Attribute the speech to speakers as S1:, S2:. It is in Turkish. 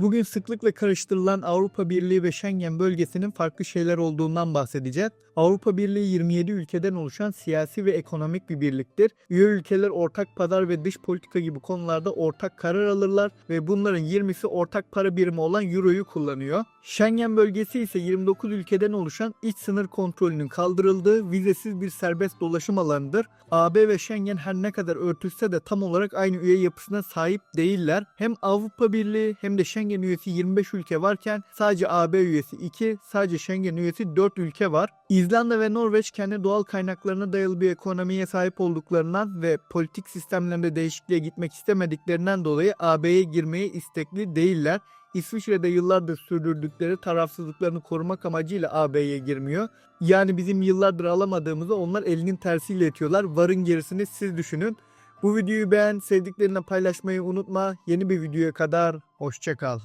S1: Bugün sıklıkla karıştırılan Avrupa Birliği ve Schengen bölgesinin farklı şeyler olduğundan bahsedeceğiz. Avrupa Birliği 27 ülkeden oluşan siyasi ve ekonomik bir birliktir. Üye ülkeler ortak pazar ve dış politika gibi konularda ortak karar alırlar ve bunların 20'si ortak para birimi olan Euro'yu kullanıyor. Schengen bölgesi ise 29 ülkeden oluşan iç sınır kontrolünün kaldırıldığı vizesiz bir serbest dolaşım alanıdır. AB ve Schengen her ne kadar örtüşse de tam olarak aynı üye yapısına sahip değiller. Hem Avrupa Birliği hem de Schengen üyesi 25 ülke varken sadece AB üyesi 2, sadece Schengen üyesi 4 ülke var. İzlanda ve Norveç kendi doğal kaynaklarına dayalı bir ekonomiye sahip olduklarından ve politik sistemlerinde değişikliğe gitmek istemediklerinden dolayı AB'ye girmeye istekli değiller. İsviçre'de yıllardır sürdürdükleri tarafsızlıklarını korumak amacıyla AB'ye girmiyor. Yani bizim yıllardır alamadığımızı onlar elinin tersiyle etiyorlar. Varın gerisini siz düşünün. Bu videoyu beğen, sevdiklerine paylaşmayı unutma. Yeni bir videoya kadar hoşçakal.